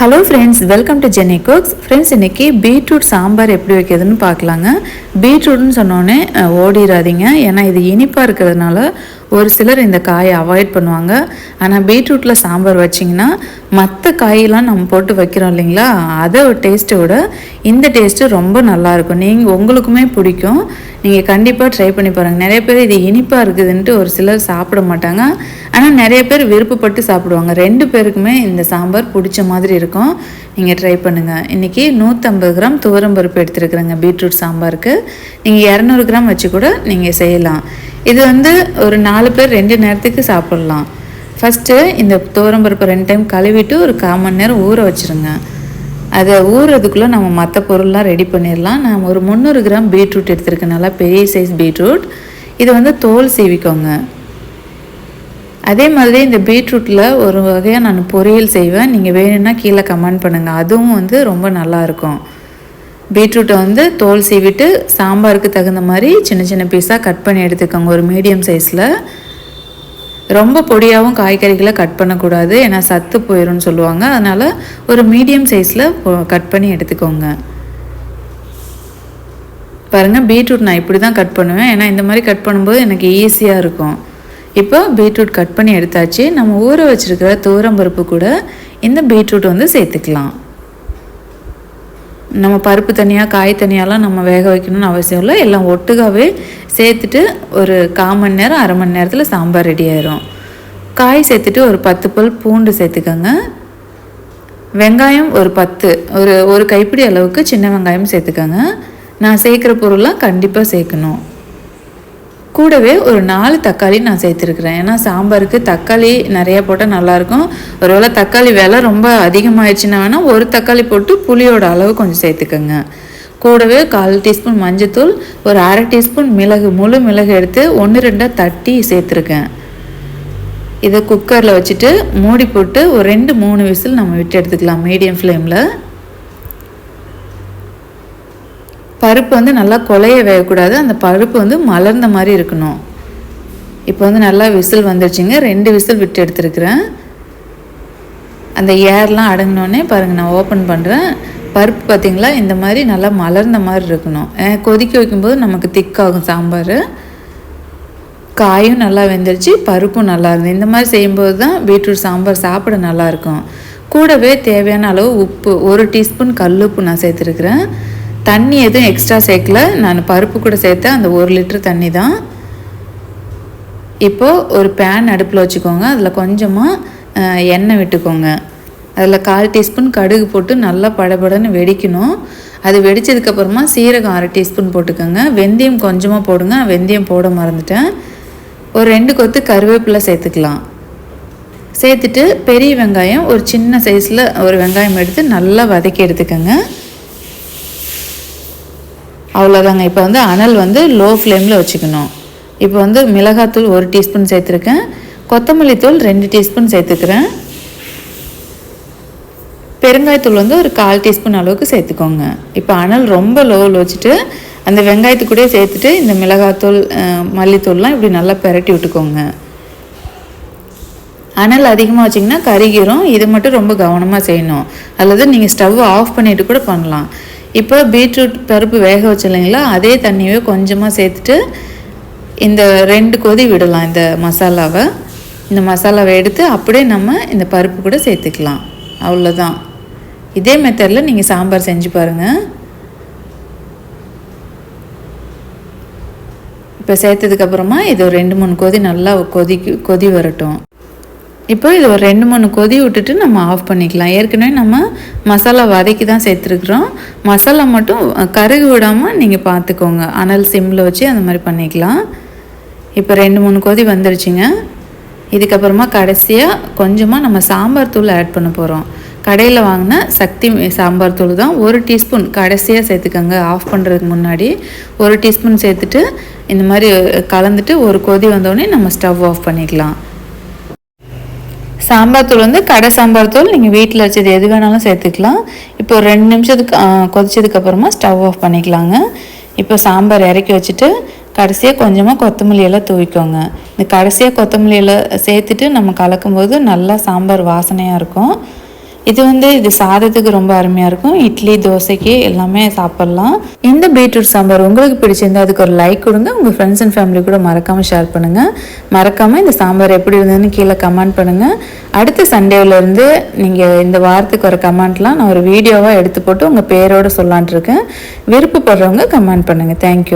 Hello friends welcome to Jeni Cooks friends இன்றைக்கி beetroot sambar எப்படி வைக்கிறதுன்னு பார்க்கலாங்க. பீட்ரூட்னு சொன்னோன்னே ஓடிடாதீங்க ஏன்னா இது இனிப்பாக இருக்கிறதுனால ஒரு சிலர் இந்த காயை அவாய்ட் பண்ணுவாங்க. ஆனால் பீட்ரூட்டில் சாம்பார் வச்சிங்கன்னா மற்ற காயெல்லாம் நம்ம போட்டு வைக்கிறோம் இல்லைங்களா? அதை டேஸ்ட்டை விட இந்த டேஸ்ட்டு ரொம்ப நல்லாயிருக்கும். நீங்கள் உங்களுக்குமே பிடிக்கும். நீங்கள் கண்டிப்பாக ட்ரை பண்ணி பாருங்கள் நிறைய பேர் இது இனிப்பாக இருக்குதுன்ட்டு ஒரு சிலர் சாப்பிட மாட்டாங்க. ஆனால் நிறைய பேர் விருப்பப்பட்டு சாப்பிடுவாங்க. ரெண்டு பேருக்குமே இந்த சாம்பார் பிடிச்ச மாதிரி இருக்கும். நீங்கள் ட்ரை பண்ணுங்கள் இன்றைக்கி நூற்றம்பது கிராம் துவரம்பருப்பு எடுத்துருக்குறேங்க பீட்ரூட் சாம்பாருக்கு. நீங்கள் இரநூறு கிராம் வச்சு கூட நீங்கள் செய்யலாம். இது வந்து ஒரு நாலு நாலு பேர் ரெண்டு நேரத்துக்கு சாப்பிட்லாம். ஃபஸ்ட்டு இந்த துவரம்பருப்பை ரெண்டு டைம் கழுவிட்டு ஒரு கால் மணி நேரம் ஊற வச்சுருங்க. அதை ஊறுறதுக்குள்ளே நம்ம மற்ற பொருள்லாம் ரெடி பண்ணிடலாம். நான் ஒரு முந்நூறு கிராம் பீட்ரூட் எடுத்திருக்கேன். நல்லா பெரிய சைஸ் பீட்ரூட். இதை வந்து தோல் சீவிக்கோங்க. அதே மாதிரி இந்த பீட்ரூட்டில் ஒரு வகையாக நான் பொரியல் செய்வேன். நீங்கள் வேணும்னா கீழே கமெண்ட் பண்ணுங்கள் அதுவும் வந்து ரொம்ப நல்லாயிருக்கும் பீட்ரூட்டை வந்து தோல் சீவிட்டு சாம்பாருக்கு தகுந்த மாதிரி சின்ன சின்ன பீஸாக கட் பண்ணி எடுத்துக்கோங்க. ஒரு மீடியம் சைஸில் ரொம்ப பொடியாகவும் காய்கறிகளை கட் பண்ணக்கூடாது. ஏன்னா சத்து போயிடும்னு சொல்லுவாங்க. அதனால் ஒரு மீடியம் சைஸில் கட் பண்ணி எடுத்துக்கோங்க. பாருங்கள் பீட்ரூட் நான் இப்படி தான் கட் பண்ணுவேன். ஏன்னா இந்த மாதிரி கட் பண்ணும்போது எனக்கு ஈஸியாக இருக்கும். இப்போ பீட்ரூட் கட் பண்ணி எடுத்தாச்சு. நம்ம ஊற வச்சுருக்கிற தூரம்பருப்பு கூட இந்த பீட்ரூட் வந்து சேர்த்துக்கலாம். நம்ம பருப்பு தனியாக காய் தனியாலாம் நம்ம வேக வைக்கணும்னு அவசியம் இல்லை. எல்லாம் ஒட்டுக்காவே சேர்த்துட்டு ஒரு கால் மணி நேரம் அரை மணி நேரத்தில் சாம்பார் ரெடி ஆயிரும். காய் சேர்த்துட்டு ஒரு பத்து பல் பூண்டு சேர்த்துக்கோங்க. வெங்காயம் ஒரு பத்து ஒரு ஒரு கைப்பிடி அளவுக்கு சின்ன வெங்காயம் சேர்த்துக்கோங்க. நான் சேர்க்குற பொருள்லாம் கண்டிப்பாக சேர்க்கணும். கூடவே ஒரு நாலு தக்காளி நான் சேர்த்துருக்குறேன். ஏன்னா சாம்பாருக்கு தக்காளி நிறையா போட்டால் நல்லாயிருக்கும். ஒருவேளை தக்காளி விலை ரொம்ப அதிகமாகிடுச்சுன்னா வேணால் ஒரு தக்காளி போட்டு புளியோட அளவு கொஞ்சம் சேர்த்துக்கோங்க. கூடவே கால் டீஸ்பூன் மஞ்சத்தூள் ஒரு அரை டீஸ்பூன் மிளகு முழு மிளகு எடுத்து ஒன்று ரெண்டாக தட்டி சேர்த்துருக்கேன். இதை குக்கரில் வச்சுட்டு மூடி போட்டு ஒரு ரெண்டு மூணு விசில் நம்ம விட்டு எடுத்துக்கலாம் மீடியம் ஃப்ளேமில். பருப்பு வந்து நல்லா கொலைய வேகக்கூடாது. அந்த பருப்பு வந்து மலர்ந்த மாதிரி இருக்கணும். இப்போ வந்து நல்லா விசில் வந்துடுச்சிங்க ரெண்டு விசில் விட்டு எடுத்துருக்குறேன். அந்த ஏர்லாம் அடங்கினோடனே பாருங்கள் நான் ஓப்பன் பண்ணுறேன் பருப்பு பார்த்திங்களா? இந்த மாதிரி நல்லா மலர்ந்த மாதிரி இருக்கணும். கொதிக்க வைக்கும்போது நமக்கு திக்காகும் சாம்பார். காயும் நல்லா வெந்துருச்சு பருப்பும் நல்லா இருந்தது இந்த மாதிரி செய்யும்போது தான் பீட்ரூட் சாம்பார் சாப்பிட நல்லாயிருக்கும் கூடவே தேவையான அளவு உப்பு. ஒரு டீஸ்பூன் உப்பு நான் சேர்த்துருக்குறேன். தண்ணி எதுவும் எக்ஸ்ட்ரா சேர்க்கல. நான் பருப்பு கூட சேர்த்தேன். அந்த ஒரு லிட்டர் தண்ணி தான். இப்போது ஒரு பேன் அடுப்பில் வச்சுக்கோங்க. அதில் கொஞ்சமாக எண்ணெய் விட்டுக்கோங்க. அதில் கால் டீஸ்பூன் கடுகு போட்டு நல்லா படபடன்னு வெடிக்கணும். அது வெடித்ததுக்கப்புறமா சீரகம் அரை டீஸ்பூன் போட்டுக்கோங்க. வெந்தயம் கொஞ்சமாக போடுங்க. வெந்தயம் போட மறந்துட்டேன். ஒரு ரெண்டு கொத்து கருவேப்பிலை சேர்த்துக்கலாம். சேர்த்துட்டு பெரிய வெங்காயம் ஒரு சின்ன சைஸில் ஒரு வெங்காயம் எடுத்து நல்லா வதக்கி எடுத்துக்கோங்க. அவ்வளோதாங்க இப்போ வந்து அனல் வந்து லோ ஃப்ளேமில் வச்சுக்கணும். இப்போ வந்து மிளகாத்தூள் ஒரு டீஸ்பூன் சேர்த்துருக்கேன். கொத்தமல்லி தூள் ரெண்டு டீஸ்பூன் சேர்த்துக்கிறேன். பெருங்காயத்தூள் வந்து ஒரு கால் டீஸ்பூன் அளவுக்கு சேர்த்துக்கோங்க. இப்போ அனல் ரொம்ப லோவில் வச்சுட்டு அந்த வெங்காயத்து கூடயே சேர்த்துட்டு இந்த மிளகாத்தூள் மல்லித்தூள்லாம் இப்படி நல்லா பெரட்டி விட்டுக்கோங்க. அனல் அதிகமாக வச்சிங்கன்னா கருகிரும். இது மட்டும் ரொம்ப கவனமாக செய்யணும். அல்லது நீங்கள் ஸ்டவ் ஆஃப் பண்ணிவிட்டு கூட பண்ணலாம். இப்போ பீட்ரூட் பருப்பு வேக வச்சு இல்லைங்களா அதே தண்ணியை கொஞ்சமாக சேர்த்துட்டு இந்த ரெண்டு கொதி விடலாம் இந்த மசாலாவை. இந்த மசாலாவை எடுத்து அப்படியே நம்ம இந்த பருப்பு கூட சேர்த்துக்கலாம். அவ்வளோதான் இதே மெத்தடில் நீங்கள் சாம்பார் செஞ்சு பாருங்கள் இப்போ சேர்த்ததுக்கப்புறமா இது ஒரு ரெண்டு மூணு கொதி நல்லா கொதி கொதி வரட்டும். இப்போ இது ஒரு ரெண்டு மூணு கொதி விட்டுட்டு நம்ம ஆஃப் பண்ணிக்கலாம். ஏற்கனவே நம்ம மசாலா வதக்கி தான் சேர்த்துருக்குறோம். மசாலா மட்டும் கருகு விடாமல் நீங்கள் பார்த்துக்கோங்க. அனல் சிம்மில் வச்சு அந்த மாதிரி பண்ணிக்கலாம். இப்போ ரெண்டு மூணு கொதி வந்துருச்சுங்க. இதுக்கப்புறமா கடைசியாக கொஞ்சமாக நம்ம சாம்பார் தூள் ஆட் பண்ண போகிறோம் கடையில் வாங்கின சக்தி சாம்பார் தூள் தான் ஒரு டீஸ்பூன் கடைசியாக சேர்த்துக்கோங்க. ஆஃப் பண்ணுறதுக்கு முன்னாடி ஒரு டீஸ்பூன் சேர்த்துட்டு இந்த மாதிரி கலந்துட்டு ஒரு கொதி வந்தோடனே நம்ம ஸ்டவ் ஆஃப் பண்ணிக்கலாம். சாம்பார் தூள் வந்து கடை சாம்பார் தூள். நீங்கள் வீட்டில் வச்சது எது வேணாலும் சேர்த்துக்கலாம். இப்போ ஒரு ரெண்டு நிமிஷத்துக்கு கொதிச்சதுக்கப்புறமா கொதிச்சதுக்கு அப்புறமா ஸ்டவ் ஆஃப் பண்ணிக்கலாங்க. இப்போ சாம்பார் இறக்கி வச்சுட்டு கடைசியாக கொஞ்சமாக கொத்தமல்லியெல்லாம் தூவிக்கோங்க. இந்த கடைசியாக கொத்தமல்லியெல்லாம் சேர்த்துட்டு நம்ம கலக்கும்போது நல்லா சாம்பார் வாசனையாக இருக்கும். இது வந்து இது சாதத்துக்கு ரொம்ப அருமையாக இருக்கும். இட்லி தோசைக்கு எல்லாமே சாப்பிட்லாம். இந்த பீட்ரூட் சாம்பார் உங்களுக்கு பிடிச்சிருந்தா அதுக்கு ஒரு லைக் கொடுங்க. உங்கள் ஃப்ரெண்ட்ஸ் அண்ட் ஃபேமிலி கூட மறக்காமல் ஷேர் பண்ணுங்கள் மறக்காமல் இந்த சாம்பார் எப்படி இருந்ததுன்னு கீழே கமெண்ட் பண்ணுங்கள் அடுத்த சண்டேவிலேருந்து நீங்கள் இந்த வாரத்துக்கு ஒரு கமெண்ட்லாம் நான் ஒரு வீடியோவாக எடுத்து போட்டு உங்கள் பேரோட சொல்லான்ட்டு இருக்கேன். விருப்பப்படுறவங்க கமெண்ட் பண்ணுங்கள் தேங்க்யூ